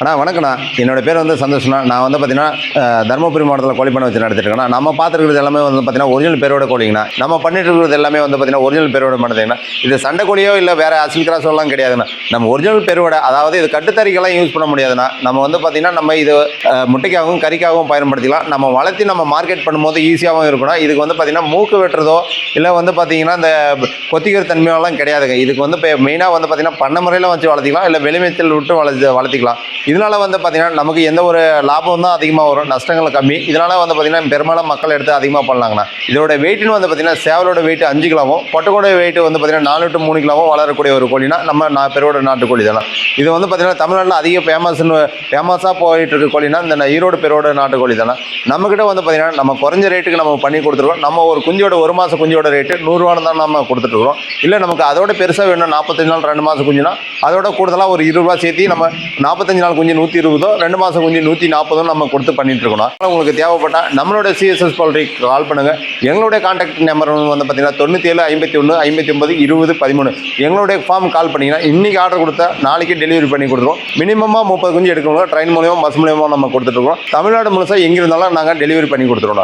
அண்ணா வணக்கண்ணா என்னோட பேர் வந்து சந்தோஷ்ண்ணா. நான் வந்து பார்த்தீங்கன்னா தருமபுரி மாவட்டத்தில் கோழி பண்ண வச்சு நடத்திட்டுருக்கேன் நம்ம பார்த்துருக்கிறது எல்லாமே வந்து பார்த்தீங்கன்னா ஒரிஜினல் பேரோட கோழிங்கண்ணா. நம்ம பண்ணிட்டு இருக்கிறது எல்லாமே வந்து பார்த்தீங்கன்னா ஒரிஜினல் பேரோட பண்ணுறதுங்கண்ணா இது சண்டை கோழியோ இல்லை வேறு அசில் கிராஸோ கிடையாதுண்ணா. நம்ம ஒரிஜினல் பேரோட அதாவது இது கட்டுத்தறிக்கெல்லாம் யூஸ் பண்ண முடியாதுண்ணா. நம்ம வந்து பார்த்தீங்கன்னா நம்ம இது முட்டைக்காகவும் கறிக்காகவும் பயன்படுத்திக்கலாம். நம்ம வளர்த்தி நம்ம மார்க்கெட் பண்ணும்போது ஈஸியாகவும் இருக்கணும் இதுக்கு வந்து பார்த்தீங்கன்னா மூக்கு வெட்டுறதோ இல்லை வந்து பார்த்தீங்கன்னா இந்த கொத்திக்கிற தன்மையெல்லாம் கிடையாதுங்க. இதுக்கு வந்து இப்போ மெயினாக வந்து பார்த்தீங்கன்னா பண்ண முறையில் வச்சு வளர்த்திக்கலாம். இல்லை வெளிமேச்சல் விட்டு வளர்த்து வளர்த்திக்கலாம். இதனால வந்து பார்த்தீங்கன்னா நமக்கு எந்த ஒரு லாபம் தான் அதிகமாக வரும் நஷ்டங்கள் கம்மி. இதனால வந்து பார்த்தீங்கன்னா பெரும்பாலும் மக்கள் எடுத்து அதிகமாக பண்ணலாங்கண்ணா. இதோட வெயிட்னு வந்து பார்த்தீங்கன்னா சேவலோட வெயிட் அஞ்சு கிலோவும் பொட்டக்கோட வெயிட் வந்து பார்த்தீங்கன்னா நாலு டு மூணு கிலோவும் வளரக்கூடிய ஒரு கோழினா நம்ம நான் பெருவோட நாட்டுக்கோழி தானே இது வந்து பார்த்தீங்கன்னா தமிழ்நாட்டில் அதிக ஃபேமஸ்னு ஃபேமஸாக போயிட்டு இருக்க கோழினா இந்த ஈரோடு பெருவோட நாட்டுக்கோழி தானே நம்மக்கிட்ட வந்து பார்த்தீங்கன்னா நம்ம குறைஞ்ச ரேட்டுக்கு நம்ம பண்ணி கொடுத்துருக்கோம். நம்ம ஒரு குஞ்சோட ஒரு மாதம் குஞ்சோட ரேட்டு நூறுரூவான்னு தான் நம்ம கொடுத்துட்ருக்கோம் இல்லை நமக்கு அதோட பெருசாக வேணும் நாற்பத்தஞ்சு நாள் ரெண்டு மாதம் குஞ்சுனா அதோட கூடுதலாக ஒரு இருபது ரூபா சேர்த்து நம்ம நாற்பத்தஞ்சு நாள் குஞ்சு நூற்றி இருபதோ ரெண்டு மாதம் குஞ்சு நூற்றி நாற்பதோ நம்ம கொடுத்து பண்ணிட்டு இருக்கணும் உங்களுக்கு தேவைப்பட்டால் நம்மளோட சிஎஸ்எஸ் பால்ட்ரிக்கு கால் பண்ணுங்கள் எங்களுடைய கான்டாக்ட் நம்பர் வந்து பார்த்தீங்கன்னா தொண்ணூற்றி ஏழு ஐம்பத்தி ஒன்று ஐம்பத்தி ஒன்பது இருபது பதிமூணு. எங்களுடைய ஃபார்ம் கால் பண்ணிங்கன்னா இன்றைக்கி ஆர்டர் கொடுத்தா நாளைக்கு டெலிவரி பண்ணி கொடுத்துருவோம். மினிமமாக முப்பது குஞ்சு எடுக்கணும் ட்ரெயின் மூலியமாக பஸ் மூலியமாக நம்ம கொடுத்துட்ருக்கோம் தமிழ்நாடு முழுசாக எங்கே இருந்தாலும் நாங்கள் டெலிவரி பண்ணி கொடுத்துருவோம்.